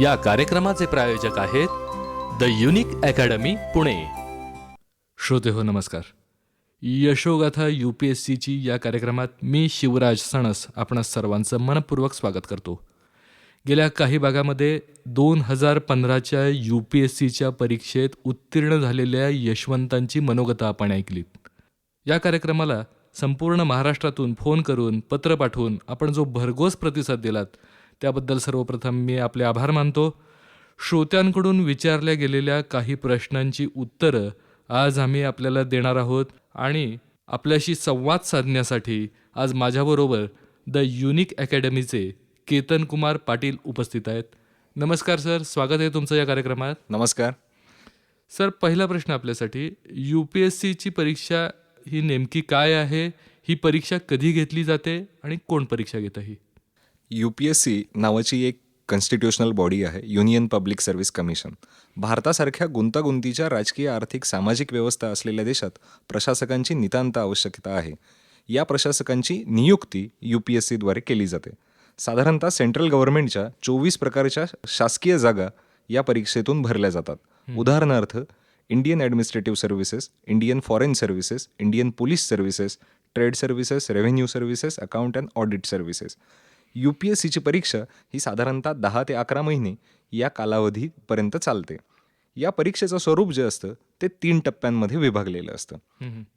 या कार्यक्रमाचे प्रायोजक आहेत द युनिक अकॅडमी पुणे. श्रोते हो नमस्कार. यशोगाथा यू पी एस सीची या कार्यक्रमात मी शिवराज सणस आपण सर्वांचं मनपूर्वक स्वागत करतो. गेल्या काही भागामध्ये दोन हजार पंधराच्या यू पी एस सीच्या परीक्षेत उत्तीर्ण झालेल्या यशवंतांची मनोगता आपण ऐकलीत. या कार्यक्रमाला संपूर्ण महाराष्ट्रातून फोन करून पत्र पाठवून आपण जो भरघोस प्रतिसाद दिलात त्याबद्दल सर्वप्रथम मी आपले आभार मानतो. श्रोत्यांकडून विचारल्या गेलेल्या काही प्रश्नांची उत्तरं आज आम्ही आपल्याला देणार आहोत आणि आपल्याशी संवाद साधण्यासाठी आज माझ्याबरोबर द युनिक अकॅडमीचे केतन कुमार पाटील उपस्थित आहेत. नमस्कार सर. स्वागत आहे तुमचं या कार्यक्रमात. नमस्कार. सर पहिला प्रश्न आपल्यासाठी यू पी एस सीची परीक्षा ही नेमकी काय आहे? ही परीक्षा कधी घेतली जाते आणि कोण परीक्षा घेतं ही? यू पी एस सी नावाची एक कॉन्स्टिट्युशनल बॉडी आहे युनियन पब्लिक सर्व्हिस कमिशन भारतासारख्या गुंतागुंतीच्या राजकीय आर्थिक सामाजिक व्यवस्था असलेल्या देशात प्रशासकांची नितांत आवश्यकता आहे. या प्रशासकांची नियुक्ती यू पी एस सीद्वारे केली जाते. साधारणतः सेंट्रल गव्हर्नमेंटच्या चोवीस प्रकारच्या शासकीय जागा या परीक्षेतून भरल्या जातात. उदाहरणार्थ Indian administrative services Indian foreign services Indian police services trade services revenue services account and audit services U P S सीची परीक्षा ही साधारणतः दहा ते अकरा महिने या कालावधीपर्यंत चालते. या परीक्षेचं स्वरूप जे असतं ते तीन टप्प्यांमध्ये विभागलेलं असतं.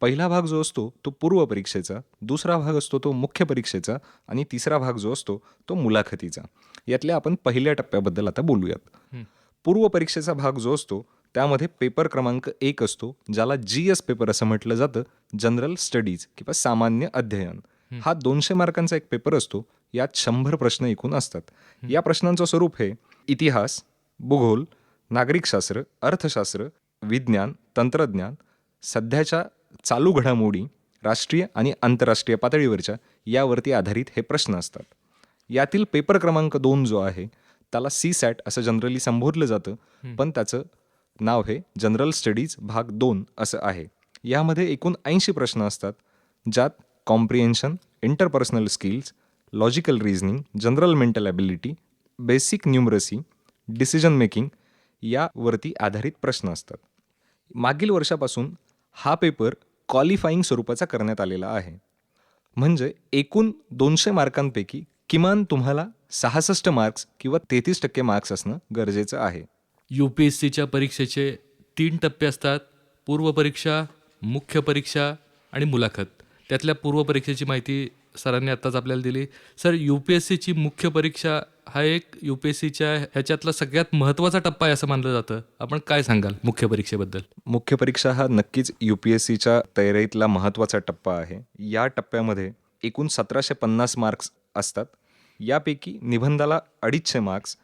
पहिला भाग जो असतो तो पूर्व परीक्षेचा दुसरा भाग असतो तो मुख्य परीक्षेचा आणि तिसरा भाग जो असतो तो मुलाखतीचा. यातल्या आपण पहिल्या टप्प्याबद्दल आता बोलूयात. पूर्व परीक्षेचा भाग जो असतो त्यामध्ये पेपर क्रमांक एक असतो ज्याला जी एस पेपर असं म्हटलं जातं जनरल स्टडीज किंवा सामान्य अध्ययन. हा दोनशे मार्कांचा एक पेपर असतो यात शंभर प्रश्न एकूण असतात. या प्रश्नांचं स्वरूप हे इतिहास भूगोल नागरिकशास्त्र अर्थशास्त्र विज्ञान तंत्रज्ञान सध्याच्या चालू घडामोडी राष्ट्रीय आणि आंतरराष्ट्रीय पातळीवरच्या यावरती आधारित हे प्रश्न असतात. यातील पेपर क्रमांक दोन जो आहे त्याला सी सॅट असं जनरली संबोधलं जातं पण त्याचं नाव हे जनरल स्टडीज भाग दोन असं आहे. यामध्ये एकूण ऐंशी प्रश्न असतात ज्यात comprehension interpersonal skills logical reasoning general mental ability basic numeracy decision making यावरती आधारित प्रश्न असतात. मागील वर्षापासून हा पेपर क्वालिफाईंग स्वरूपाचा करण्यात आलेला आहे. म्हणजे एकूण दोनशे मार्कांपैकी किमान तुम्हाला सहासष्ट मार्क्स किंवा तेहतीस टक्के मार्क्स असणं गरजेचं आहे. यू पी एस सीच्या परीक्षेचे तीन टप्पे असतात. पूर्व परीक्षा मुख्य परीक्षा आणि मुलाखत. त्यातल्या पूर्व परीक्षेची माहिती सरांनी आत्ताच आपल्याला दिली. सर यू पी एस सीची मुख्य परीक्षा हा एक यू पी एस सीच्या ह्याच्यातला सगळ्यात महत्त्वाचा टप्पा आहे असं मानलं जातं. आपण काय सांगाल मुख्य परीक्षेबद्दल? मुख्य परीक्षा हा नक्कीच यू पी एस सीच्या तयारीतला महत्त्वाचा टप्पा आहे. या टप्प्यामध्ये एकूण सतराशे पन्नास मार्क्स असतात. यापैकी निबंधाला अडीचशे मार्क्स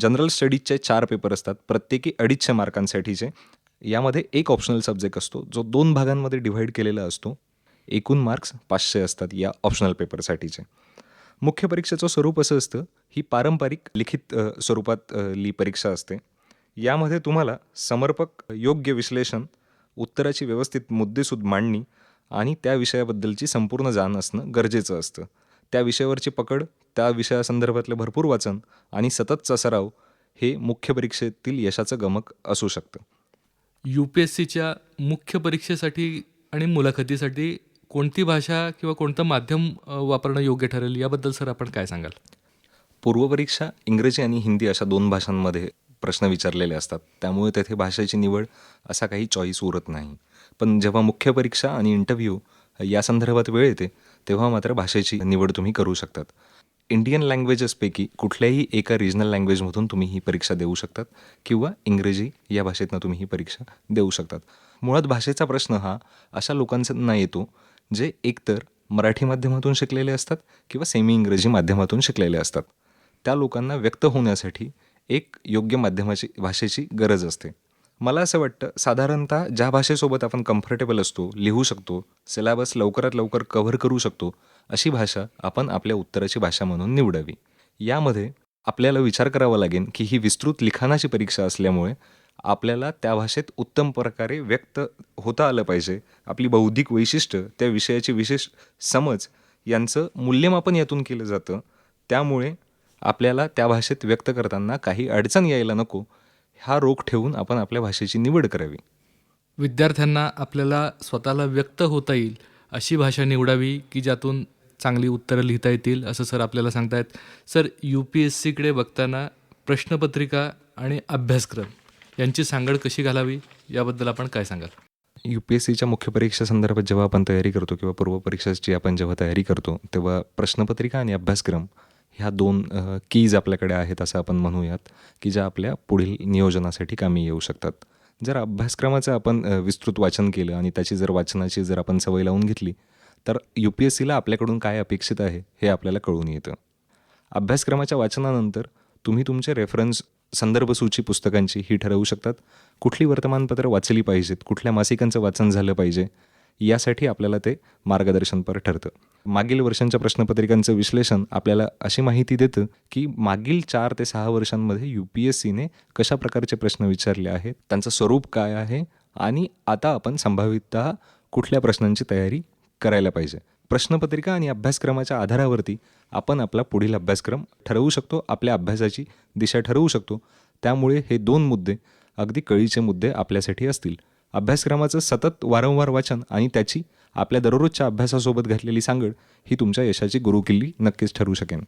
जनरल स्टडीजचे चार पेपर असतात प्रत्येकी अडीचशे मार्कांसाठीचे. यामध्ये एक ऑप्शनल सब्जेक्ट असतो जो दोन भागांमध्ये डिव्हाइड केलेला असतो. एकूण मार्क्स पाचशे असतात या ऑप्शनल पेपरसाठीचे मुख्य परीक्षेचं स्वरूप असं असतं ही पारंपरिक लिखित स्वरूपातली स्वरूपात ली परीक्षा असते. यामध्ये तुम्हाला समर्पक योग्य विश्लेषण उत्तराची व्यवस्थित मुद्देसूद मांडणी आणि त्या विषयाबद्दलची संपूर्ण जाण असणं गरजेचं असतं. त्या विषयावरची पकड त्या विषयासंदर्भातलं भरपूर वाचन आणि सततचा सराव हे मुख्य परीक्षेतील यशाचं गमक असू शकतं. यू पी एस सीच्या मुख्य परीक्षेसाठी आणि मुलाखतीसाठी कोणती भाषा किंवा कोणतं माध्यम वापरणं योग्य ठरेल? याबद्दल सर आपण काय सांगाल? पूर्वपरीक्षा इंग्रजी आणि हिंदी अशा दोन भाषांमध्ये प्रश्न विचारलेले असतात. त्यामुळे तेथे भाषेची निवड असा काही चॉईस उरत नाही. पण जेव्हा मुख्य परीक्षा आणि इंटरव्ह्यू या संदर्भात वेळ येते तेव्हा मात्र भाषेची निवड तुम्ही करू शकतात. इंडियन लँग्वेजेसपैकी कुठल्याही एका रिजनल लँग्वेजमधून तुम्ही ही परीक्षा देऊ शकतात किंवा इंग्रजी या भाषेतनं तुम्ही ही परीक्षा देऊ शकतात. मुळात भाषेचा प्रश्न हा अशा लोकांना येतो जे एकतर मराठी माध्यमातून शिकलेले असतात किंवा सेमी इंग्रजी माध्यमातून शिकलेले असतात. त्या लोकांना व्यक्त होण्यासाठी एक योग्य माध्यमाची भाषेची गरज असते. मला असं वाटतं साधारणतः ज्या भाषेसोबत आपण कम्फर्टेबल असतो लिहू शकतो सिलॅबस लवकरात लवकर कव्हर करू शकतो अशी भाषा आपण आपल्या उत्तराची भाषा म्हणून निवडावी. यामध्ये आपल्याला विचार करावा लागेल की ही विस्तृत लिखाणाची परीक्षा असल्यामुळे आपल्याला त्या भाषेत उत्तम प्रकारे व्यक्त होता आलं पाहिजे. आपली बौद्धिक वैशिष्ट्य त्या विषयाची विशेष समज यांचं मूल्यमापन यातून केलं जातं. त्यामुळे आपल्याला त्या भाषेत व्यक्त करताना काही अडचण यायला नको. हा रोख ठेवून आपण आपल्या भाषेची निवड करावी. विद्यार्थ्यांना आपल्याला स्वतःला व्यक्त होता येईल अशी भाषा निवडावी की ज्यातून चांगली उत्तरं लिहिता येतील असं सर आपल्याला सांगतायत. सर यू पी एस सीकडे बघताना प्रश्नपत्रिका आणि अभ्यासक्रम यांची सांगड कशी घालावी? याबद्दल आपण काय सांगाल? यू पी एस सीच्या मुख्य परीक्षा संदर्भात जेव्हा आपण तयारी करतो किंवा पूर्वपरीक्षाची आपण जेव्हा तयारी करतो तेव्हा प्रश्नपत्रिका आणि अभ्यासक्रम ह्या दोन कीज आपल्याकडे आहेत असं आपण म्हणूयात की ज्या आपल्या पुढील नियोजनासाठी कामी येऊ शकतात. जर अभ्यासक्रमाचं आपण विस्तृत वाचन केलं आणि त्याची जर वाचनाची जर आपण सवय लावून घेतली तर यू पी एस सीला आपल्याकडून काय अपेक्षित आहे हे आपल्याला कळून येतं. अभ्यासक्रमाच्या वाचनानंतर तुम्ही तुमचे रेफरन्स संदर्भ सूची पुस्तकांची ही ठरवू शकतात. कुठली वर्तमानपत्र वाचली पाहिजेत? कुठल्या मासिकांचं वाचन झालं पाहिजे? यासाठी आपल्याला ते मार्गदर्शनपर ठरतं. मागील वर्षांच्या प्रश्नपत्रिकांचं विश्लेषण आपल्याला अशी माहिती देतं की मागील चार ते सहा वर्षांमध्ये यू पी एस सीने कशा प्रकारचे प्रश्न विचारले आहेत? त्यांचं स्वरूप काय आहे? आणि आता आपण संभावितः कुठल्या प्रश्नांची तयारी करायला पाहिजे? प्रश्नपत्रिका आणि अभ्यासक्रमाच्या आधारावरती आपण आपला पुढील अभ्यासक्रम ठरवू शकतो आपल्या अभ्यासाची दिशा ठरवू शकतो. त्यामुळे हे दोन मुद्दे अगदी कळीचे मुद्दे आपल्यासाठी असतील. अभ्यासक्रमाचं सतत वारंवार वाचन आणि त्याची आपल्या दररोजच्या अभ्यासासोबत घातलेली सांगड ही तुमच्या यशाची गुरुकिल्ली नक्कीच ठरू शकेन.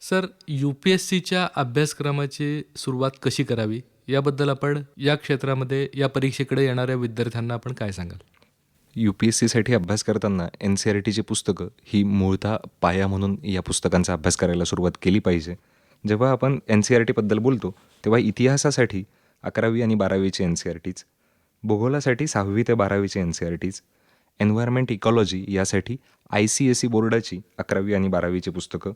सर यू पी एस सीच्या अभ्यासक्रमाची सुरुवात कशी करावी? याबद्दल आपण या क्षेत्रामध्ये या परीक्षेकडे येणाऱ्या विद्यार्थ्यांना आपण काय सांगाल? यू पी एस सीसाठी अभ्यास करताना एन सी आर टीची पुस्तकं ही मूळतः पाया म्हणून या पुस्तकांचा अभ्यास करायला सुरुवात केली पाहिजे. जेव्हा आपण एन सी आर टीबद्दल बोलतो तेव्हा इतिहासासाठी अकरावी आणि बारावीचे एन सी आर टीज भूगोलासाठी सहावी ते बारावीचे N C R Ts environment ecology यासाठी आय सी एस सी बोर्डाची अकरावी आणि बारावीची पुस्तकं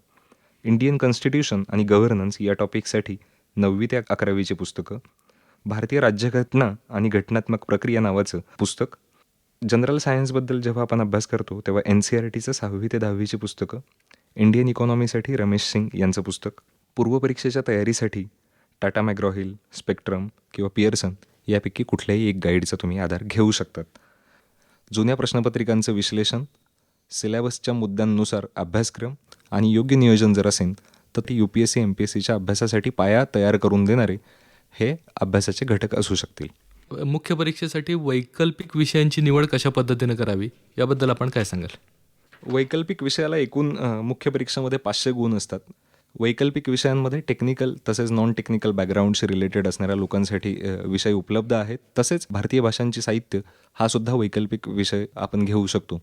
इंडियन कॉन्स्टिट्यूशन आणि गव्हर्नन्स या टॉपिकसाठी नववी ते अकरावीची पुस्तकं भारतीय राज्यघटना आणि घटनात्मक प्रक्रिया नावाचं पुस्तक जनरल सायन्सबद्दल जेव्हा आपण अभ्यास करतो तेव्हा एन सी आर टीचं सहावी ते दहावीची पुस्तकं इंडियन इकॉनॉमीसाठी रमेश सिंग यांचं पुस्तक पूर्वपरीक्षेच्या तयारीसाठी टाटा मॅग्रॉहिल स्पेक्ट्रम किंवा पियर्सन यापैकी कुठल्याही एक गाईडचा तुम्ही आधार घेऊ शकतात. जुन्या प्रश्नपत्रिकांचं विश्लेषण सिलेबसच्या मुद्द्यांनुसार अभ्यासक्रम आणि योग्य नियोजन जर असेल तर ते U P S C M P S सीच्या अभ्यासासाठी पाया तयार करून देणारे हे अभ्यासाचे घटक असू शकतील. मुख्य परीक्षेसाठी वैकल्पिक विषयांची निवड कशा पद्धतीने करावी? याबद्दल आपण काय सांगाल? वैकल्पिक विषयाला एकूण मुख्य परीक्षेमध्ये पाचशे गुण असतात. वैकल्पिक विषयांमध्ये टेक्निकल तसेच नॉन टेक्निकल बॅकग्राऊंडशी रिलेटेड असणाऱ्या लोकांसाठी विषय उपलब्ध आहेत. तसेच भारतीय भाषांची साहित्य हा सुद्धा वैकल्पिक विषय आपण घेऊ शकतो.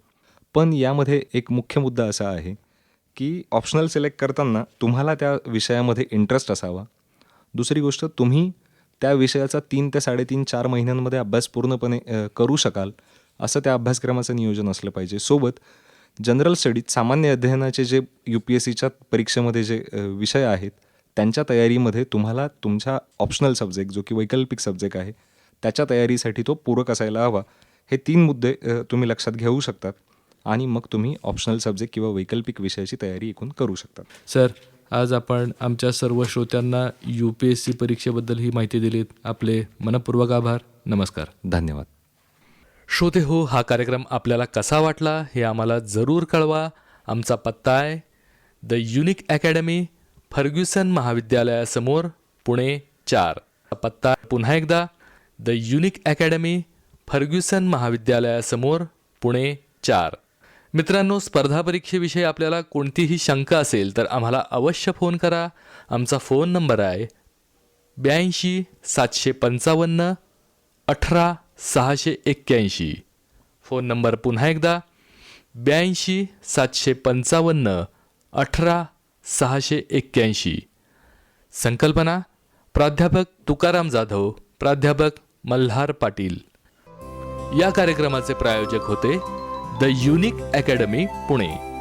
पण यामध्ये एक मुख्य मुद्दा असा आहे की ऑप्शनल सिलेक्ट करताना तुम्हाला त्या विषयामध्ये इंटरेस्ट असावा. दुसरी गोष्ट तुम्ही त्या विषयाचा तीन ते साडेतीन चार महिन्यांमध्ये अभ्यास पूर्णपणे करू शकाल असं त्या अभ्यासक्रमाचं नियोजन असलं पाहिजे. सोबत जनरल स्टडीज सामान्य अध्ययनाचे जे यू पी एस सीच्या परीक्षेमध्ये जे विषय आहेत त्यांच्या तयारीमध्ये तुम्हाला तुमच्या ऑप्शनल सब्जेक्ट जो की वैकल्पिक सब्जेक्ट आहे त्याच्या तयारीसाठी तो पूरक असायला हवा. हे तीन मुद्दे तुम्ही लक्षात घेऊ शकतात आणि मग तुम्ही ऑप्शनल सब्जेक्ट किंवा वैकल्पिक विषयाची तयारी एकूण करू शकता सर आज आपण आमच्या सर्व श्रोत्यांना यू पी एस सी परीक्षेबद्दल ही माहिती दिलीत. आपले मनपूर्वक आभार. नमस्कार. धन्यवाद. श्रोते हो हा कार्यक्रम आपल्याला कसा वाटला हे आम्हाला जरूर कळवा. आमचा पत्ता आहे द युनिक अकॅडमी फर्ग्युसन महाविद्यालयासमोर पुणे चार. पत्ता पुन्हा एकदा. द युनिक अकॅडमी फर्ग्युसन महाविद्यालयासमोर पुणे चार. मित्रांनो स्पर्धा परीक्षेविषयी आपल्याला कोणतीही शंका असेल तर आम्हाला अवश्य फोन करा. आमचा फोन नंबर आहे ब्याऐंशी सातशे पंचावन्न अठरा सहाशे एक्क्याऐंशी. फोन नंबर पुन्हा एकदा ब्याऐंशी सातशे पंचावन्न अठरा सहाशे एक्क्याऐंशी. संकल्पना प्राध्यापक तुकाराम जाधव प्राध्यापक मल्हार पाटील. या कार्यक्रमाचे प्रायोजक होते द युनिक अकॅडमी पुणे